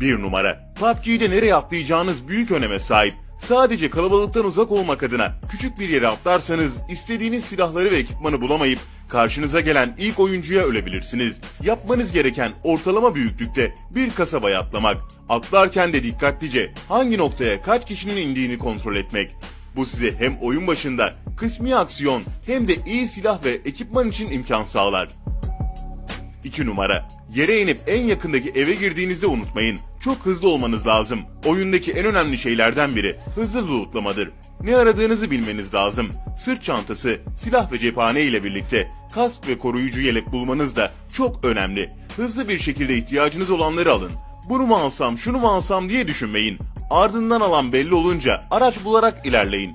1 numara. PUBG'de nereye atlayacağınız büyük öneme sahip. Sadece kalabalıktan uzak olmak adına küçük bir yere atlarsanız istediğiniz silahları ve ekipmanı bulamayıp karşınıza gelen ilk oyuncuya ölebilirsiniz. Yapmanız gereken ortalama büyüklükte bir kasabaya atlamak. Atlarken de dikkatlice hangi noktaya kaç kişinin indiğini kontrol etmek. Bu size hem oyun başında kısmi aksiyon hem de iyi silah ve ekipman için imkan sağlar. 2 numara. Yere inip en yakındaki eve girdiğinizde unutmayın. Çok hızlı olmanız lazım. Oyundaki en önemli şeylerden biri hızlı lootlamadır. Ne aradığınızı bilmeniz lazım. Sırt çantası, silah ve cephane ile birlikte kask ve koruyucu yelek bulmanız da çok önemli. Hızlı bir şekilde ihtiyacınız olanları alın. Bunu mu alsam, şunu mu alsam diye düşünmeyin. Ardından alan belli olunca araç bularak ilerleyin.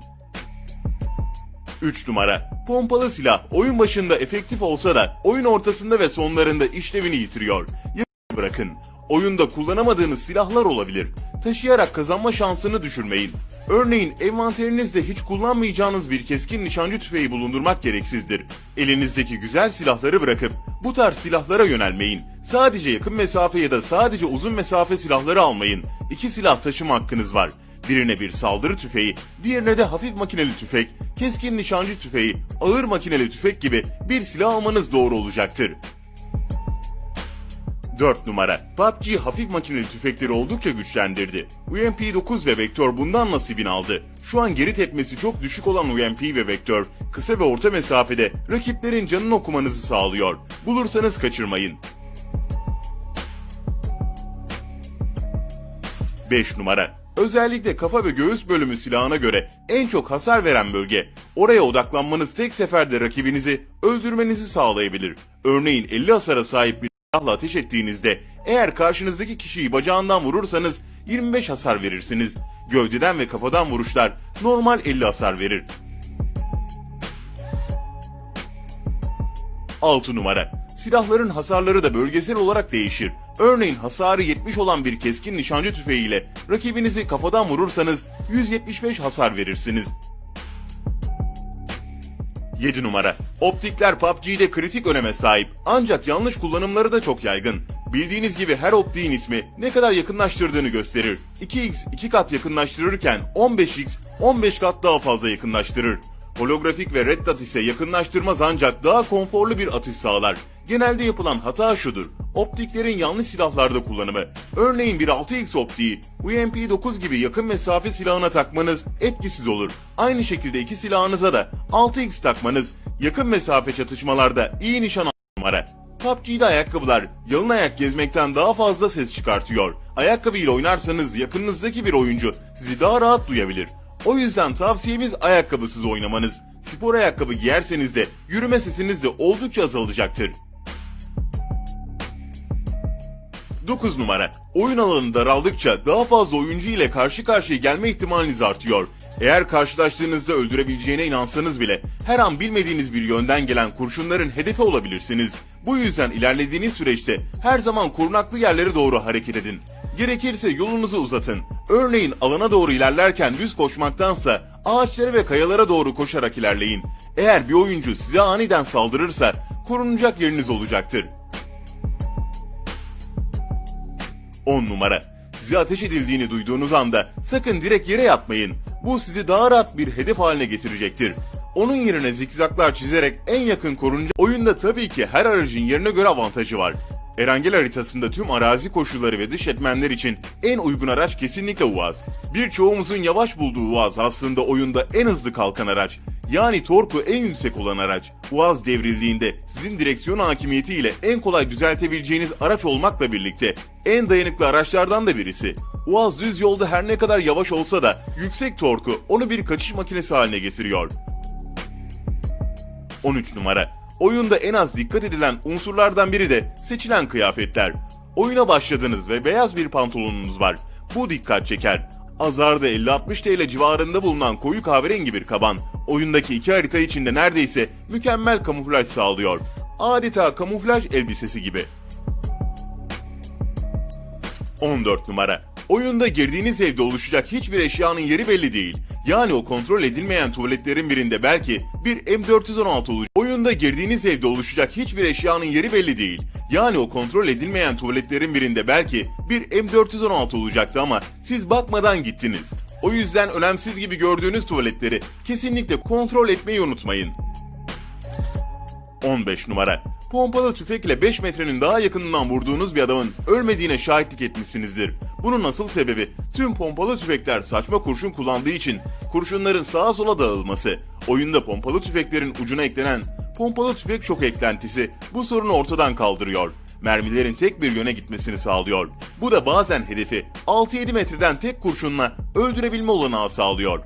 3 numara. Pompalı silah oyun başında efektif olsa da oyun ortasında ve sonlarında işlevini yitiriyor. Ya bırakın. Oyunda kullanamadığınız silahlar olabilir. Taşıyarak kazanma şansını düşürmeyin. Örneğin envanterinizde hiç kullanmayacağınız bir keskin nişancı tüfeği bulundurmak gereksizdir. Elinizdeki güzel silahları bırakıp bu tarz silahlara yönelmeyin. Sadece yakın mesafe ya da sadece uzun mesafe silahları almayın. İki silah taşıma hakkınız var. Birine bir saldırı tüfeği, diğerine de hafif makineli tüfek, keskin nişancı tüfeği, ağır makineli tüfek gibi bir silah almanız doğru olacaktır. 4 numara. PUBG hafif makineli tüfekleri oldukça güçlendirdi. UMP-9 ve Vektör bundan nasibini aldı. Şu an geri tepmesi çok düşük olan UMP ve Vektör, kısa ve orta mesafede rakiplerin canını okumanızı sağlıyor. Bulursanız kaçırmayın. 5 numara. Özellikle kafa ve göğüs bölümü silahına göre en çok hasar veren bölge. Oraya odaklanmanız tek seferde rakibinizi öldürmenizi sağlayabilir. Örneğin 50 hasara sahip bir silahla ateş ettiğinizde eğer karşınızdaki kişiyi bacağından vurursanız 25 hasar verirsiniz. Gövdeden ve kafadan vuruşlar normal 50 hasar verir. 6 numara. Silahların hasarları da bölgesel olarak değişir. Örneğin hasarı 70 olan bir keskin nişancı tüfeğiyle rakibinizi kafadan vurursanız 175 hasar verirsiniz. 7 numara. Optikler PUBG'de kritik öneme sahip ancak yanlış kullanımları da çok yaygın. Bildiğiniz gibi her optiğin ismi ne kadar yakınlaştırdığını gösterir. 2x 2 kat yakınlaştırırken 15x 15 kat daha fazla yakınlaştırır. Holografik ve red dot ise yakınlaştırmaz ancak daha konforlu bir atış sağlar. Genelde yapılan hata şudur. Optiklerin yanlış silahlarda kullanımı. Örneğin bir 6x optiği UMP-9 gibi yakın mesafe silahına takmanız etkisiz olur. Aynı şekilde iki silahınıza da 6x takmanız yakın mesafe çatışmalarda iyi nişan numara. PUBG'de ayakkabılar yalın ayak gezmekten daha fazla ses çıkartıyor. Ayakkabıyla oynarsanız yakınınızdaki bir oyuncu sizi daha rahat duyabilir. O yüzden tavsiyemiz ayakkabısız oynamanız. Spor ayakkabı giyerseniz de yürüme sesiniz de oldukça azalacaktır. 9 numara. Oyun alanı daraldıkça daha fazla oyuncu ile karşı karşıya gelme ihtimaliniz artıyor. Eğer karşılaştığınızda öldürebileceğine inansanız bile her an bilmediğiniz bir yönden gelen kurşunların hedefi olabilirsiniz. Bu yüzden ilerlediğiniz süreçte her zaman korunaklı yerlere doğru hareket edin. Gerekirse yolunuzu uzatın. Örneğin alana doğru ilerlerken düz koşmaktansa ağaçlara ve kayalara doğru koşarak ilerleyin. Eğer bir oyuncu size aniden saldırırsa korunacak yeriniz olacaktır. 10 numara. Size ateş edildiğini duyduğunuz anda sakın direkt yere yatmayın. Bu sizi daha rahat bir hedef haline getirecektir. Onun yerine zikzaklar çizerek en yakın korunca oyunda tabii ki her aracın yerine göre avantajı var. Erangel haritasında tüm arazi koşulları ve dış etmenler için en uygun araç kesinlikle UAZ. Birçoğumuzun yavaş bulduğu UAZ aslında oyunda en hızlı kalkan araç. Yani torku en yüksek olan araç. UAZ devrildiğinde sizin direksiyon hakimiyeti ile en kolay düzeltebileceğiniz araç olmakla birlikte en dayanıklı araçlardan da birisi. UAZ düz yolda her ne kadar yavaş olsa da yüksek torku onu bir kaçış makinesi haline getiriyor. 13 numara. Oyunda en az dikkat edilen unsurlardan biri de seçilen kıyafetler. Oyuna başladınız ve beyaz bir pantolonunuz var. Bu dikkat çeker. Azarda 50-60 TL civarında bulunan koyu kahverengi bir kaban, oyundaki iki harita içinde neredeyse mükemmel kamuflaj sağlıyor. Adeta kamuflaj elbisesi gibi. 14 numara. Oyunda girdiğiniz evde oluşacak hiçbir eşyanın yeri belli değil. Yani o kontrol edilmeyen tuvaletlerin birinde belki bir M416 olacak. Oyunda girdiğiniz evde oluşacak hiçbir eşyanın yeri belli değil. Yani o kontrol edilmeyen tuvaletlerin birinde belki bir M416 olacaktı ama siz bakmadan gittiniz. O yüzden önemsiz gibi gördüğünüz tuvaletleri kesinlikle kontrol etmeyi unutmayın. 15 numara. Pompalı tüfekle 5 metrenin daha yakınından vurduğunuz bir adamın ölmediğine şahitlik etmişsinizdir. Bunun asıl sebebi tüm pompalı tüfekler saçma kurşun kullandığı için kurşunların sağa sola dağılması. Oyunda pompalı tüfeklerin ucuna eklenen pompalı tüfek şok eklentisi bu sorunu ortadan kaldırıyor. Mermilerin tek bir yöne gitmesini sağlıyor. Bu da bazen hedefi 6-7 metreden tek kurşunla öldürebilme olanağı sağlıyor.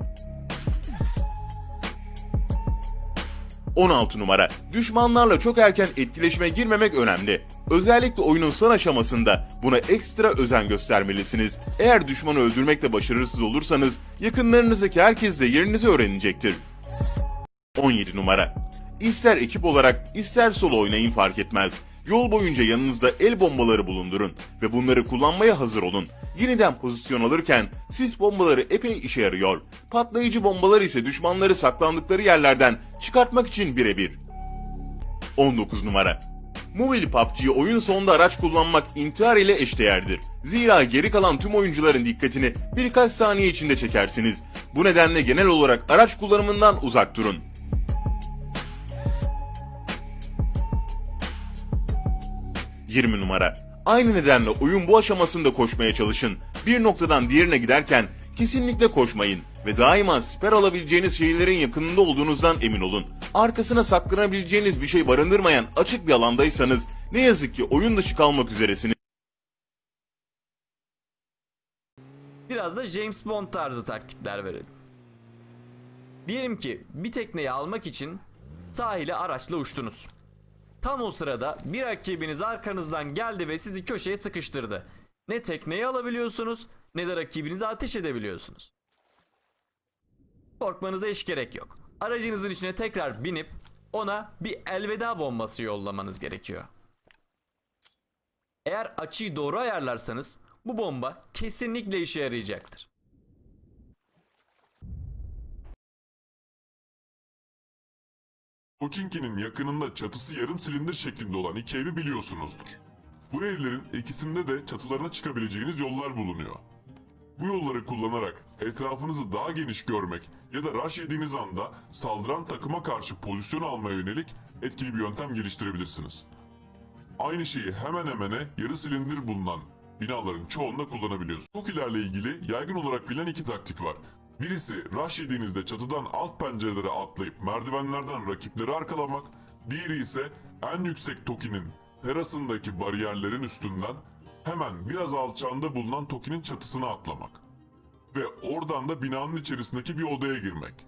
16 numara. Düşmanlarla çok erken etkileşime girmemek önemli. Özellikle oyunun son aşamasında buna ekstra özen göstermelisiniz. Eğer düşmanı öldürmekte başarısız olursanız yakınlarınızdaki herkes de yerinizi öğrenecektir. 17 numara. İster ekip olarak ister solo oynayın fark etmez. Yol boyunca yanınızda el bombaları bulundurun ve bunları kullanmaya hazır olun. Yeniden pozisyon alırken sis bombaları epey işe yarıyor. Patlayıcı bombalar ise düşmanları saklandıkları yerlerden çıkartmak için birebir. 19 numara. Mobile PUBG oyun sonunda araç kullanmak intihar ile eşdeğerdir. Zira geri kalan tüm oyuncuların dikkatini birkaç saniye içinde çekersiniz. Bu nedenle genel olarak araç kullanımından uzak durun. 20 numara. Aynı nedenle oyun bu aşamasında koşmaya çalışın. Bir noktadan diğerine giderken kesinlikle koşmayın ve daima siper alabileceğiniz şeylerin yakınında olduğunuzdan emin olun. Arkasına saklanabileceğiniz bir şey barındırmayan açık bir alandaysanız ne yazık ki oyun dışı kalmak üzeresiniz. Biraz da James Bond tarzı taktikler verelim. Diyelim ki bir tekneyi almak için sahile araçla uçtunuz. Tam o sırada bir rakibiniz arkanızdan geldi ve sizi köşeye sıkıştırdı. Ne tekneyi alabiliyorsunuz ne de rakibinize ateş edebiliyorsunuz. Korkmanıza hiç gerek yok. Aracınızın içine tekrar binip ona bir elveda bombası yollamanız gerekiyor. Eğer açıyı doğru ayarlarsanız bu bomba kesinlikle işe yarayacaktır. Pochinki'nin yakınında çatısı yarım silindir şeklinde olan iki evi biliyorsunuzdur. Bu evlerin ikisinde de çatılarına çıkabileceğiniz yollar bulunuyor. Bu yolları kullanarak etrafınızı daha geniş görmek ya da rush yediğiniz anda saldıran takıma karşı pozisyon almaya yönelik etkili bir yöntem geliştirebilirsiniz. Aynı şeyi hemen hemene yarı silindir bulunan binaların çoğunda kullanabiliyorsunuz. Tokilerle ilgili yaygın olarak bilinen iki taktik var. Birisi rush yediğinizde çatıdan alt pencerelere atlayıp merdivenlerden rakipleri arkalamak. Diğeri ise en yüksek Toki'nin terasındaki bariyerlerin üstünden hemen biraz alçağında bulunan Toki'nin çatısına atlamak. Ve oradan da binanın içerisindeki bir odaya girmek.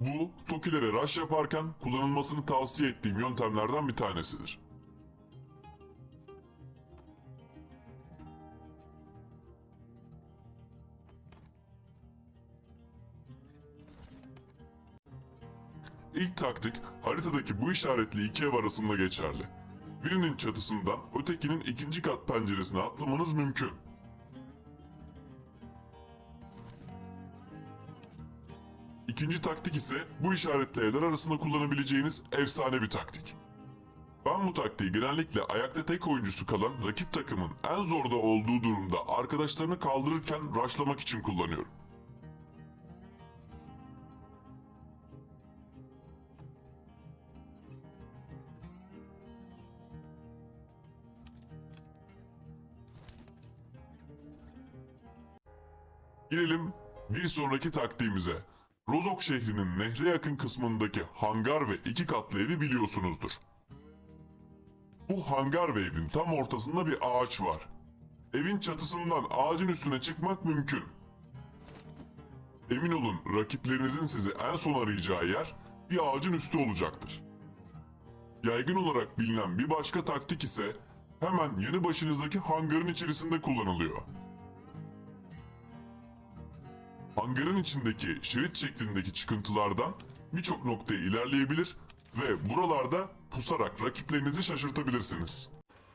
Bu, Tokilere rush yaparken kullanılmasını tavsiye ettiğim yöntemlerden bir tanesidir. İlk taktik haritadaki bu işaretli iki ev arasında geçerli. Birinin çatısından ötekinin ikinci kat penceresine atlamanız mümkün. İkinci taktik ise bu işaretli evler arasında kullanabileceğiniz efsane bir taktik. Ben bu taktiği genellikle ayakta tek oyuncusu kalan rakip takımın en zorda olduğu durumda arkadaşlarını kaldırırken rushlamak için kullanıyorum. Gelelim bir sonraki taktiğimize. Rozok şehrinin nehre yakın kısmındaki hangar ve iki katlı evi biliyorsunuzdur. Bu hangar ve evin tam ortasında bir ağaç var. Evin çatısından ağacın üstüne çıkmak mümkün. Emin olun rakiplerinizin sizi en son arayacağı yer bir ağacın üstü olacaktır. Yaygın olarak bilinen bir başka taktik ise hemen yanı başınızdaki hangarın içerisinde kullanılıyor. Hangarın içindeki şerit şeklindeki çıkıntılardan birçok noktaya ilerleyebilir ve buralarda pusarak rakiplerinizi şaşırtabilirsiniz.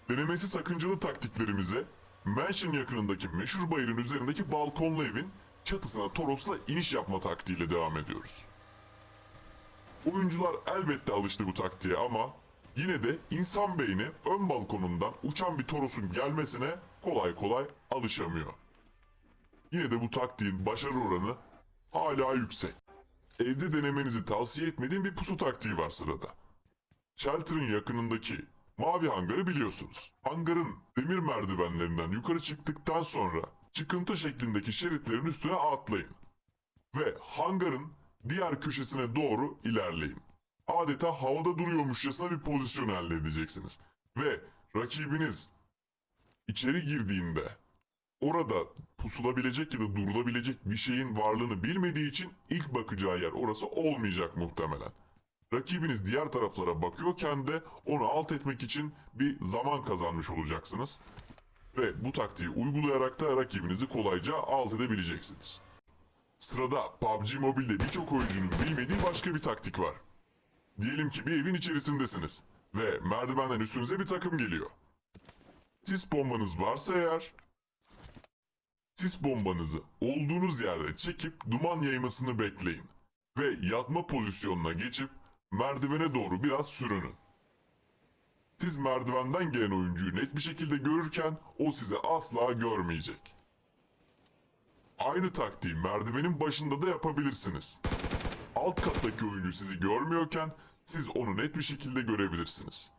Denemesi sakıncalı taktiklerimize Mansion yakınındaki meşhur bayırın üzerindeki balkonlu evin çatısına Toros'la iniş yapma taktiğiyle devam ediyoruz. Oyuncular elbette alıştı bu taktiğe ama yine de insan beyni ön balkonundan uçan bir Toros'un gelmesine kolay kolay alışamıyor. Yine de bu taktiğin başarı oranı hala yüksek. Evde denemenizi tavsiye etmediğim bir pusu taktiği var sırada. Shelter'ın yakınındaki mavi hangarı biliyorsunuz. Hangarın demir merdivenlerinden yukarı çıktıktan sonra çıkıntı şeklindeki şeritlerin üstüne atlayın. Ve hangarın diğer köşesine doğru ilerleyin. Adeta havada duruyormuşçasına bir pozisyon elde edeceksiniz. Ve rakibiniz içeri girdiğinde orada pusulabilecek ya da durulabilecek bir şeyin varlığını bilmediği için ilk bakacağı yer orası olmayacak muhtemelen. Rakibiniz diğer taraflara bakıyorken de onu alt etmek için bir zaman kazanmış olacaksınız. Ve bu taktiği uygulayarak da rakibinizi kolayca alt edebileceksiniz. Sırada PUBG Mobile'de birçok oyuncunun bilmediği başka bir taktik var. Diyelim ki bir evin içerisindesiniz ve merdivenden üstünüze bir takım geliyor. Sis bombanız varsa eğer sis bombanızı olduğunuz yerde çekip duman yaymasını bekleyin ve yatma pozisyonuna geçip merdivene doğru biraz sürünün. Siz merdivenden gelen oyuncuyu net bir şekilde görürken o sizi asla görmeyecek. Aynı taktiği merdivenin başında da yapabilirsiniz. Alt kattaki oyuncu sizi görmüyorken siz onu net bir şekilde görebilirsiniz.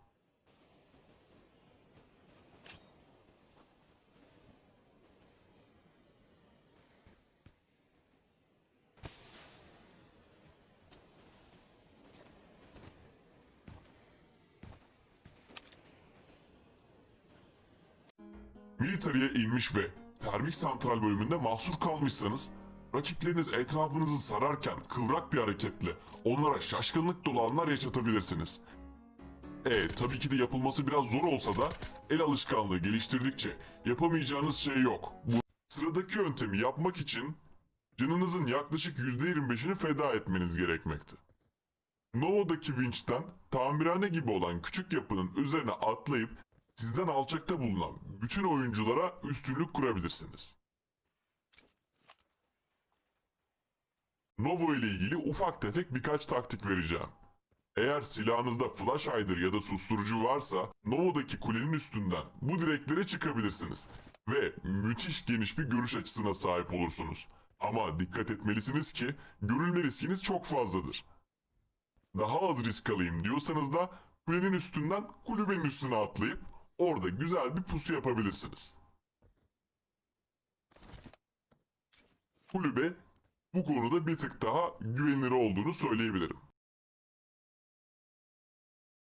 Military'e inmiş ve termik santral bölümünde mahsur kalmışsanız, rakipleriniz etrafınızı sararken kıvrak bir hareketle onlara şaşkınlık dolu anlar yaşatabilirsiniz. E tabii ki de yapılması biraz zor olsa da el alışkanlığı geliştirdikçe yapamayacağınız şey yok. Bu sıradaki yöntemi yapmak için canınızın yaklaşık %25'ini feda etmeniz gerekmekte. Nova'daki vinçten tamirhane gibi olan küçük yapının üzerine atlayıp sizden alçakta bulunan bütün oyunculara üstünlük kurabilirsiniz. Nova ile ilgili ufak tefek birkaç taktik vereceğim. Eğer silahınızda flash hider ya da susturucu varsa Nova'daki kulenin üstünden bu direklere çıkabilirsiniz. Ve müthiş geniş bir görüş açısına sahip olursunuz. Ama dikkat etmelisiniz ki görülme riskiniz çok fazladır. Daha az risk alayım diyorsanız da kulenin üstünden kulübenin üstüne atlayıp orada güzel bir pusu yapabilirsiniz. Kulübe bu konuda bir tık daha güvenilir olduğunu söyleyebilirim.